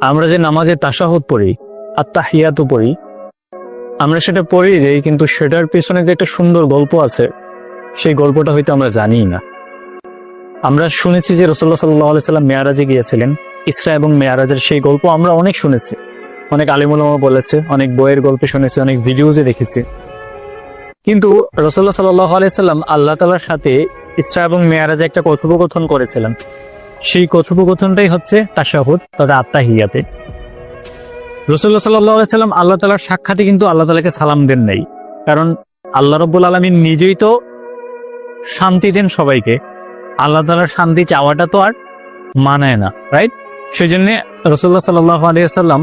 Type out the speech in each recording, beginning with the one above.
আমরা যে নামাজে তাসাহুদ পড়ি আত্মাহিয়াতু পড়ি, আমরা সেটা পড়ি যে কিন্তু সেটার পেছনে যে একটা সুন্দর গল্প আছে, সেই গল্পটা হয়তো আমরা জানি না। আমরা শুনেছি যে রসল্লাহ সাল্লাহ সাল্লাম মেয়ারাজে গিয়েছিলেন। ইসরা এবং মেয়ারাজের সেই গল্প আমরা অনেক শুনেছি। অনেক আলিমুলামা বলেছে, অনেক বইয়ের গল্প শুনেছি, অনেক ভিডিওজে দেখেছি। কিন্তু রসল্লাহ সাল্লাহ আলাইসাল্লাম আল্লাহ তালার সাথে ইসরা এবং মেয়ারাজে একটা কথোপকথন করেছিলেন। সেই কথোপকথনটাই হচ্ছে তাশাহুদ তথা আত্মাহিয়াতে রসুল্লাহ সাল্লাহ সাল্লাম আল্লাহ তালার সাক্ষাতে কিন্তু আল্লাহ তালাকে সালাম দেন নাই। কারণ আল্লাহ রব্বুল আলমিন নিজেই তো শান্তি দেন সবাইকে। আল্লাহ তালার শান্তি চাওয়াটা তো আর মানায় না রাইট সেই জন্য রসুল্লাহ সাল্লাহ আলিয়াল্লাম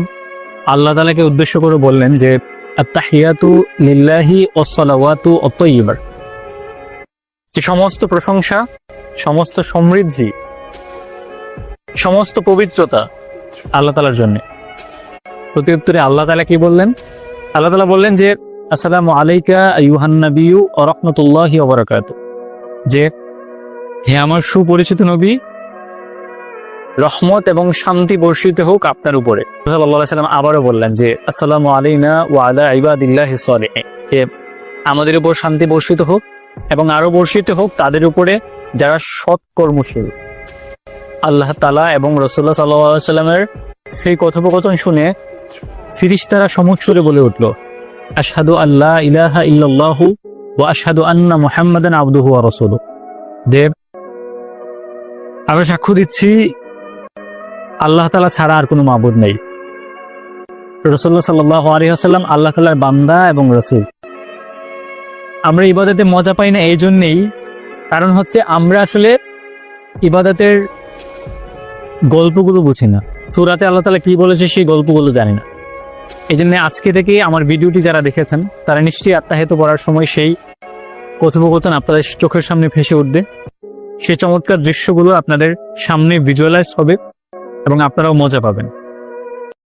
আল্লাহ তালাকে উদ্দেশ্য করে বললেন যে আত্মাহিয়াতু লিল্লাহি ওসলাওয়াতু অতইবার যে সমস্ত প্রশংসা, সমস্ত সমৃদ্ধি সমস্ত পবিত্রতা আল্লাহ তালার জন্য। প্রতি উত্তরে আল্লাহ তালা কি বললেন? আল্লাহ তালা বললেন যে, আসসালামু আলাইকা ইউহান্নবিউ রহমতুল্লাহি ওবরাকাত যে, হে আমার সুপরিচিত নবী, রহমত এবং শান্তি বর্ষিত হোক আপনার উপরে। সাল্লাম আবারও বললেন যে, আসসালামু আলাইনা আলা ইবাদিল্লাহ সলে আমাদের উপর শান্তি বর্ষিত হোক এবং আরও বর্ষিত হোক তাদের উপরে যারা সৎ কর্মশীল। আল্লাহ তালা এবং রসুল্লাহ সাল্লাহ সাল্লামের সেই কথোপকথন শুনে ফিরিস্তারা সমস্বরে বলে উঠল, আশহাদু আল্লাহ ইলাহা ইল্লাল্লাহু ও আশহাদু আন্না মুহাম্মাদান আবদুহু রাসূলু দেব, আমরা সাক্ষ্য দিচ্ছি, আল্লাহ তালা ছাড়া আর কোনো মাবুদ নেই। রসুল্লাহ সাল্লাহ আলহিহাসাল্লাম আল্লাহ তালার বান্দা এবং রসুল। আমরা ইবাদতে মজা পাই না এই জন্যেই কারণ হচ্ছে আমরা আসলে ইবাদতের গল্পগুলো বুঝি না। সুরাতে আল্লাহ তালা কি বলেছে সেই গল্পগুলো জানি না। এই জন্য আজকে থেকে আমার ভিডিওটি যারা দেখেছেন, তারা নিশ্চয়ই আত্মাহিত পড়ার সময় সেই কথোপকথন আপনাদের চোখের সামনে ভেসে উঠবে। সেই চমৎকার দৃশ্যগুলো আপনাদের সামনে ভিজুয়ালাইজ হবে এবং আপনারাও মজা পাবেন।